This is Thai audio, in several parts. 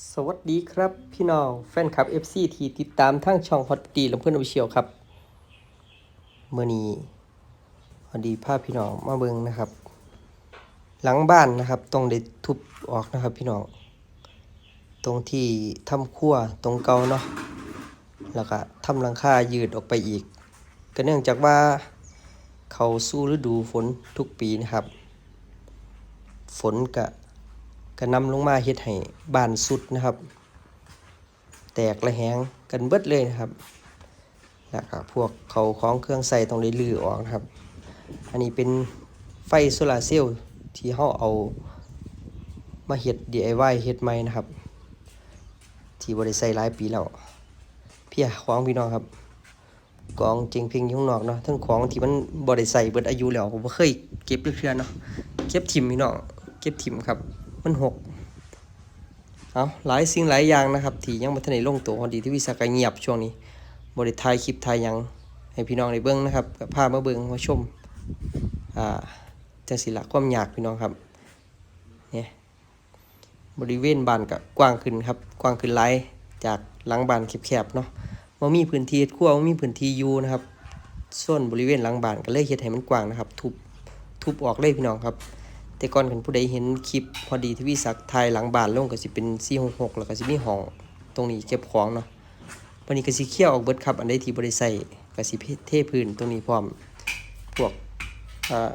สวัสดีครับ พี่น้องแฟนคลับ FC ที่ติดตามทั้งช่องฮอตดีลำเพื่อนอวิเชียวครับเมื่อนี้พอดีภาพพี่น้องมาเบิ่งนะครับ หลังบ้านนะครับต้องได้ทุบออกนะครับพี่น้องตรงที่ทำครัวตรงเก่าเนาะแล้วก็ทำหลังคายืดออกไปอีก ก็เนื่องจากว่าเขาสู้ฤดูฝนทุกปีนะครับ ฝนกะ ก็นำลงมาเฮ็ดให้บ้านสุดนะครับ แตกระแหงกันเบิดเลยนะครับแล้วก็พวกเขาของเครื่องใส่ต้องได้ลือออกนะครับ อันนี้เป็นไฟโซลาเซลล์ที่เฮาเอามาเฮ็ด DIY เฮ็ดใหม่นะครับ ที่บ่ได้ใช้หลายปีแล้วเพียของพี่น้องครับกองจริงเพียงยู่งนอกเนาะทั้งของที่มันบ่ได้ใส่เบิดอายุแล้วผมบ่เคยเก็บเทื่อๆเนาะเก็บถิ่มพี่น้องเก็บถิ่มครับ มันหกเอาหลายสิ่งหลายอย่างนะครับ ที่ยังบ่ทันได้ลงตัวพอดีที่วิสาก็เงียบช่วงนี้บ่ได้ถ่ายคลิปถ่ายยังให้พี่น้องได้เบิ่งนะครับก็พามาเบิ่งมาชมอ่าจังสิละความยากพี่น้องครับเนี่ยบริเวณบานก็กว้างขึ้นครับ กว้างขึ้นหลายจากหลังบานแคบๆเนาะบ่มีพื้นที่เฮ็ดครัวบ่มีพื้นที่ยูนะครับส่วนบริเวณหลังบานก็เลยเฮ็ดให้มันกว้างนะครับ ทุบทุบออกเลยพี่น้องครับ แต่ก่อนคันผู้ใดเห็นคลิปพอดีที่วิสักถ่ายหลังบ้านลงก็สิเป็น466แล้วก็สิมีห้องตรงนี้เก็บของเนาะวันนี้ก็สิเคลียร์ออกเบิดครับ อันใดที่บ่ได้ใส่ก็สิเทพื้นตรงนี้พร้อม พวกอ่า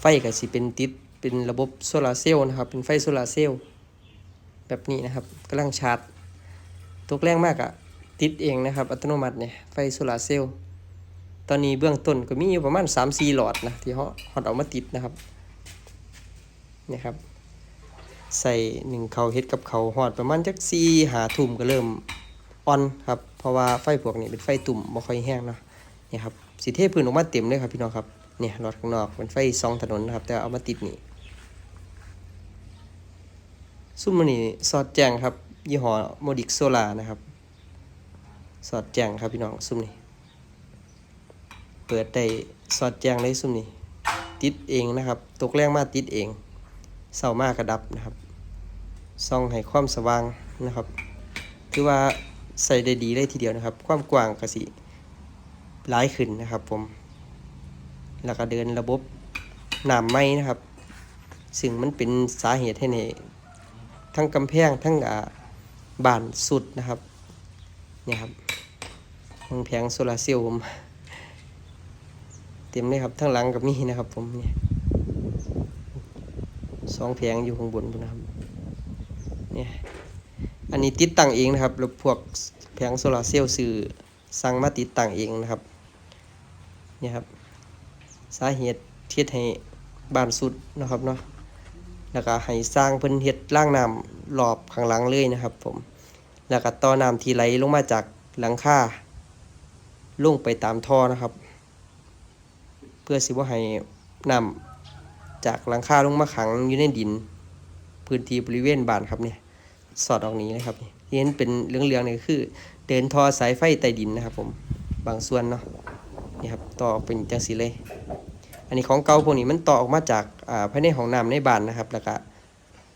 ไฟก็สิเป็นติดเป็นระบบโซลาร์เซลล์นะครับ เป็นไฟโซลาร์เซลล์แบบนี้นะครับกำลังชาร์จตกแรงมากอะติดเองนะครับ อัตโนมัติเนี่ยไฟโซลาร์เซลล์ตอนนี้เบื้องต้นก็มีอยู่ประมาณ 3-4 หลอดนะที่เขาฮอดเอามาติดนะครับ นี่ยครับ ใส่หนึ่งเขาเฮ็ดกับเขาหอดประมาณจักสีหาทุ่มก็เริ่มอ่อนครับ เพราะว่าไฟพวกนี้เป็นไฟตุ่มบ่ค่อยแห้งเนาะเนี่ยครับสีเทพื้นออกมาเต็มเลยครับพี่น้องครับเนี่ยหลอดข้างนอกเป็นไฟซองถนนนะครับ แต่เอามาติดนี่ซุ่มนี่สอดแจ้งครับ ยี่ห้อโมดิกโซลานะครับ สอดแจ้งครับพี่น้องซุ่มนี่เปิดได้สอดแจ้งได้ซุ่มนี่ติดเองนะครับ ตกแรงมาติดเอง เศร้ามากกระดับนะครับส่องให้ความสว่างนะครับคือว่าใส่ได้ดีเลยทีเดียวนะครับ ความกว้างกสิหลายขึ้นนะครับผม แล้วก็เดินระบบน้ำไหมนะครับ ซึ่งมันเป็นสาเหตุให้ในทั้งกำแพงทั้งบานสุดนะครับเนี่ยครับทั้งแผงโซลาร์เซลล์ผม เต็มเลยครับทั้งหลังกับมีนะครับผมเนี่ย สองแผงอยู่ข้างบนพุ่นนะครับเนี่ยอันนี้ติดตั้งเองนะครับแล้วพวกแผงโซลาร์เซลล์ซื้อสั่งมาติดตั้งเองนะครับเนี่ยครับสาเหตุเทียดให้บานสุดนะครับเนาะแล้วก็ให้สร้างพิ่นเฮ็ดร่างน้ำรอบข้างหลังเลยนะครับ ผม แล้วก็ต่อน้ำที่ไหลลงมาจากหลังคาลงไปตามท่อนะครับ เพื่อสิบ่าให้น้ำ จากหลังคาลงมาขังอยู่ในดิน พื้นที่บริเวณบ้านครับเนี่ยสอดออกนี้เลยครับนี่ที่เห็นเป็นเหลืองๆนี่คือ เดินทอสายไฟใต้ดินนะครับ ผมบางส่วนเนาะนี่ครับต่อเป็นจังสีเลย อันนี้ของเก่าพวกนี้มันต่อออกมาจากอ่าภายในห้องน้ำในบ้านนะครับ แล้วก็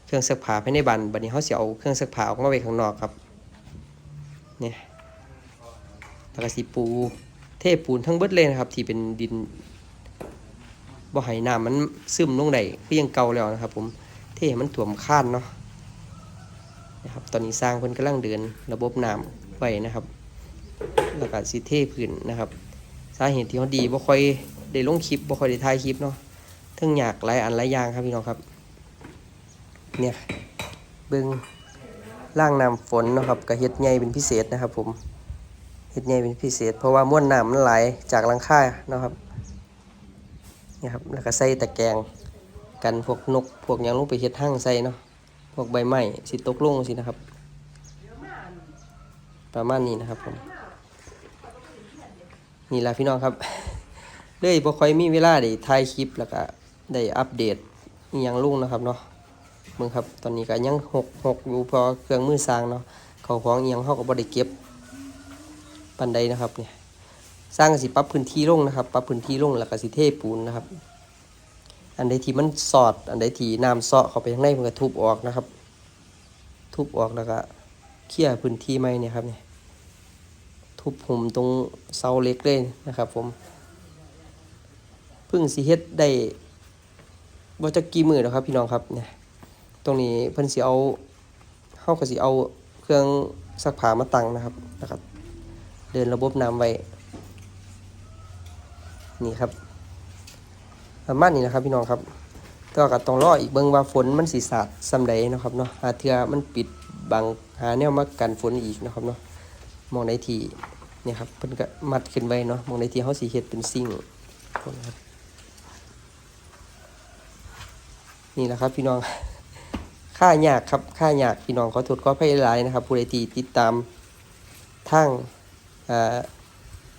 เครื่องซักผ้าภายในบ้านบัดนี้เขาเสียเอาเครื่องซักผ้าออกมาไว้ข้างนอกครับเนี่ยแล้วก็สีปูเทปูนทั้งเบิดเลยนะครับ ที่เป็นดิน บ่ให้น้ำมันซึมลงได้คือยังเก่าแล้วนะครับ ผมเทให้มันถ่วมข้านเนาะนะครับตอนนี้สร้างเพิ่นกำลังเดินระบบน้ำไว้นะครับแล้วก็สิเทพื้นนะครับ สาเหตุที่เขาดีบ่ค่อยได้ลงคลิปบ่ค่อยได้ถ่ายคลิปเนาะทั้งอยากหลายอันหลายอย่างครับพี่น้องครับ เนี่ยเบิ่งล่างน้ำฝนนะครับก็เฮ็ดใหญ่เป็นพิเศษนะครับ ผมเฮ็ดใหญ่เป็นพิเศษ เพราะว่าม้วนน้ำมันไหลจากลังคาเนาะครับ นี่ครับแล้วก็ใส่ตะแกรงกันพวกนกพวกหยังลงไปเฮ็ดหั่งใส่เนาะพวกใบไม้สิตกลงสินะครับ ประมาณนี้นะครับผมนี่ละพี่น้องครับเลยบ่ค่อยมีเวลาได้ถ่ายคลิปแล้วก็ได้อัปเดตอีหยังลงนะครับเนาะมึงครับตอนนี้ก็ยังหกหกอยู่พอเครื่องมือสร้างเนาะเขาของอียังเฮาก็บ่ได้เก็บปานใดนะครับเนี่ย สร้างก็สิปรับพื้นที่ลงนะครับปรับพื้นที่ลงแล้วก็สิเทปูนนะครับ อันใดที่มันสอด อันใดที่น้ำเซาะเข้าไปข้างในมันก็ทุบออกนะครับ ทุบออกแล้วก็เคลียร์พื้นที่ใหม่เนี่ยครับเนี่ยทุบหุมตรงเสาเล็กเลยนะครับ ผมพิ่งสิเฮ็ดได้บ่จักกี่มื้อแล้วครับ พี่น้องครับเนี่ยตรงนี้เพิ่นสิเอาเฮาก็สิเอาเครื่องซักผ้ามาตั้งนะครับแล้วก็เดินระบบน้ำไว้ นี่ครับประมาณนี้นะครับพี่น้องครับก็ก็ต้องรออีกเบิ่งว่าฝนมันสิสาดซำใดนะครับเนาะหาเทื่อมันปิดบังหาแนวมากันฝนอีกนะครับเนาะมองในทีเนี่ยครับเพิ่นก็มัดขึ้นไว้เนาะมองในทีเฮาสิเฮ็ดเป็นซิ่งนี่แหละครับพี่น้องค่ายากครับค่ายากพี่น้องขอโทษขออภัยหลายนะครับผู้ใดที่ติดตามทาง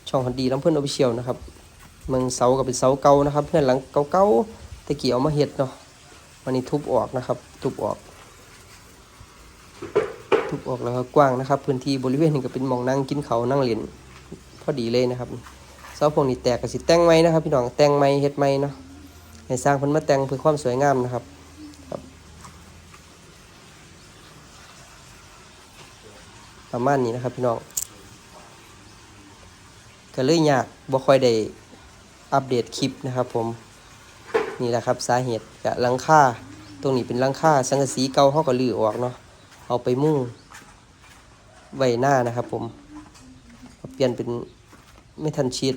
ช่องคนดีลำเพิ่นออฟฟิเชียลนะครับ เมืองเสาก็เป็นเสาเก่านะครับเพื่อนหลังเก่าๆตะกี้เอามาเฮ็ดเนาะวันนี้ทุบออกนะครับ ทุบออก ทุบออกแล้วก็กว้างนะครับ พื้นที่บริเวณนี้ก็เป็นมองนั่งกินเขานั่งเล่นพอดีเลยนะครับเสาพวกนี้แตกก็สิแต่งไม้นะครับ พี่น้องแต่งไม้เฮ็ดไม้เนาะให้สร้างพิ่นมาแต่งเพื่อความสวยงามนะครับครับ ประมาณนี้นะครับพี่น้องก็เลยยากบ่ค่อยได้ อัปเดตคลิปนะครับผมนี่แหละครับสาเหตุกะหลังค่าตรงนี้เป็นลังค่าสังกะสีเก่าเขาก็ลื้อออกเนาะเอาไปมุ่งไว้หน้านะครับผมเปลี่ยนเป็นไม่ทันชีด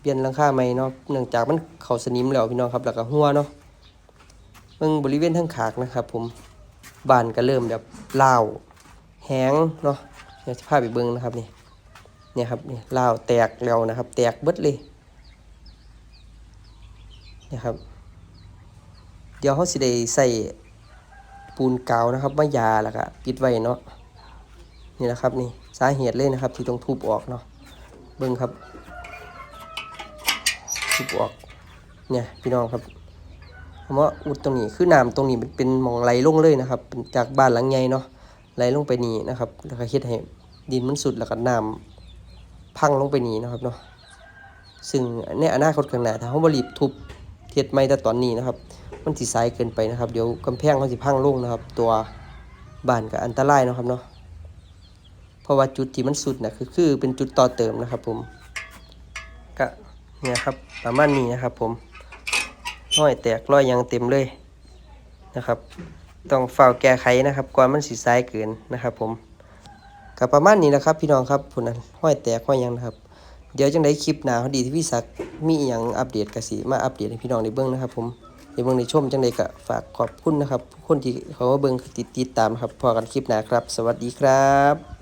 เปลี่ยนลังค่าใหม่เนาะเนื่องจากมันเข้าสนิมแล้วพี่น้องครับแล้วก็หัวเนาะเบิ่งบริเวณทั้งขากนะครับ ผมบานก็เริ่มแบบลาวแห้งเนาะเดี๋ยวจะพาไปเบิ่งนะครับนี่เนี่ยครับนี่ลาวแตกแล้วนะครับ แตกเบิดเลย นะครับ เดี๋ยวเขาสิได้ใส่ปูนกาวนะครับมายาแล้วก็ปิดไว้เนาะนี่นะครับนี่สาเหตุเลยนะครับ ที่ต้องทุบออกเนาะเบิ่งครับ ทุบออกเนี่ยพี่น้องครับคำว่าอุดตรงนี้คือน้ำตรงนี้มันเป็นมองไหลลงเลยนะครับจากบ้านหลังใหญ่เนาะไหลลงไปนี่นะครับแล้วก็เฮ็ดให้ดินมันสุดแล้วก็น้ำพังลงไปนี่นะครับเนาะซึ่งในอนาคตข้างหน้าถ้าเขาบรีบทุบ เทียดไม่แต่ตอนนี้นะครับ มันสิสายเกินไปนะครับ เดี๋ยวกำแพงเขาสิพังลงนะครับ ตัวบ้านก็อันตรายนะครับเนาะเพราะว่าจุดที่มันสุดนะคือคือเป็นจุดต่อเติมนะครับ ผมก็เนี่ยครับประมาณนี้นะครับ ผมร้อยแตกร้อยยางเต็มเลยนะครับ ต้องเฝ้าแก้ไขนะครับก่อนมันสิสายเกินนะครับ ผมก็ประมาณนี้นะครับ พี่น้องครับผุนั้นห้อยแตกห้อยยังนะครับ เดี๋ยวจังได้คลิปหนาเขาดีที่พี่ศักดิ์มีอย่างอัปเดตกระสีมาอัปเดตให้พี่น้องในเบื้องนะครับ ผมในเบื้องได้ชมจังได้ก็ฝากขอบคุณนะครับผู้คนที่เขาเบื้องติดติดตามครับพอกันคลิปหนาครับ สวัสดีครับ